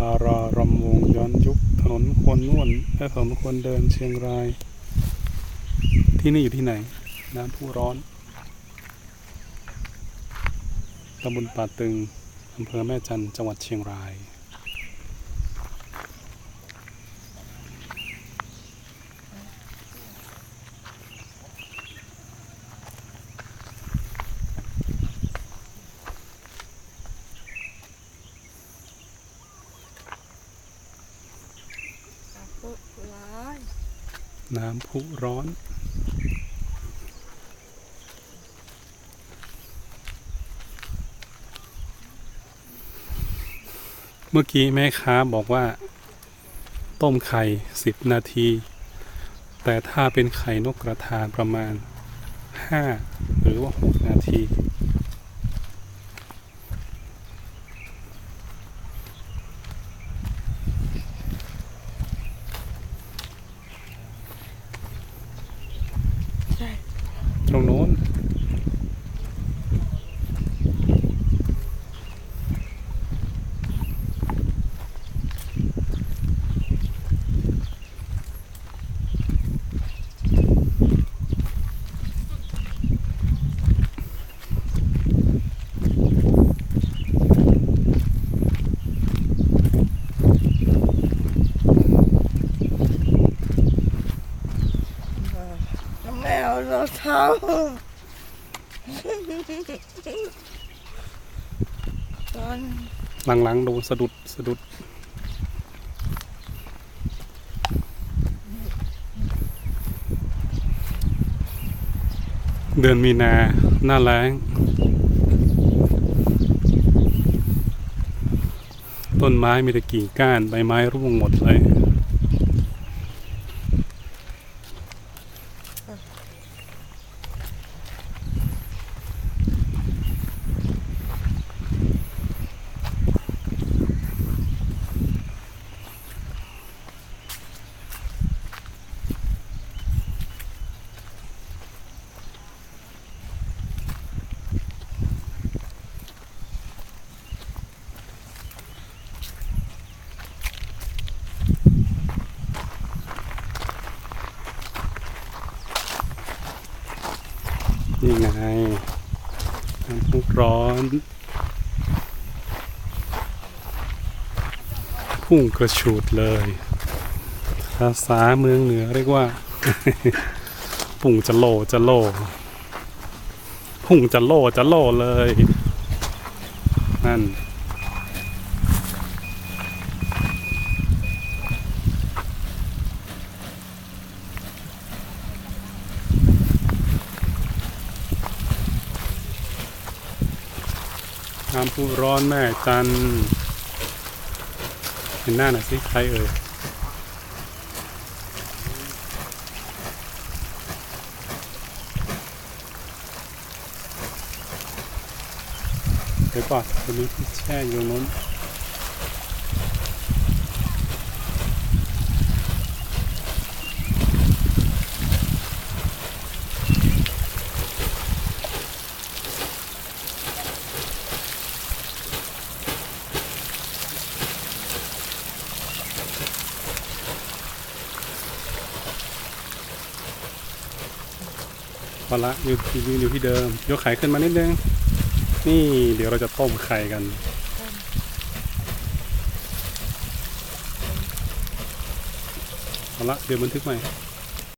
พารารำวงย้อนยุคถนนควรนวนและถนนควรเดินเชียงราย ที่นี่อยู่ที่ไหน น้ำพุร้อนตำบลป่าตึงอำเภอแม่จันจังหวัดเชียงราย ปุ๊บร้อย น้ำพุร้อน เมื่อกี้แม่ค้าบอกว่า ต้มไข่สิบนาที แต่ถ้าเป็นไข่นกกระทาประมาณห้าหรือว่าหกนาที ตรงโน้น ไม่เอารอง เท้าตอนหลังๆโดนสะดุดสะดุดเดือนมีนาหน้าแล้งต้นไม้มีแต่กิ่งก้านใบไม้ร่วงหมดเลย นี่ไงน้ำพุร้อนพุ่งกระฉูดเลยภาษาเมืองเหนือเรียกว่า พุ่งจะโลจะโล พุ่งจะโลจะโลเลย นั่น น้ำพุร้อนแม่จันเห็นหน้าหน่อยสิใครเอ่ยเดี๋ยวก่อนจะมีที่แช่อยู่นู้น พอละอยู่ที่ยืนอยู่ที่เดิม ยกไข่ขึ้นมานิดนึง นี่เดี๋ยวเราจะต้มไข่กัน พอาละเดี๋ยวบันทึกใหม่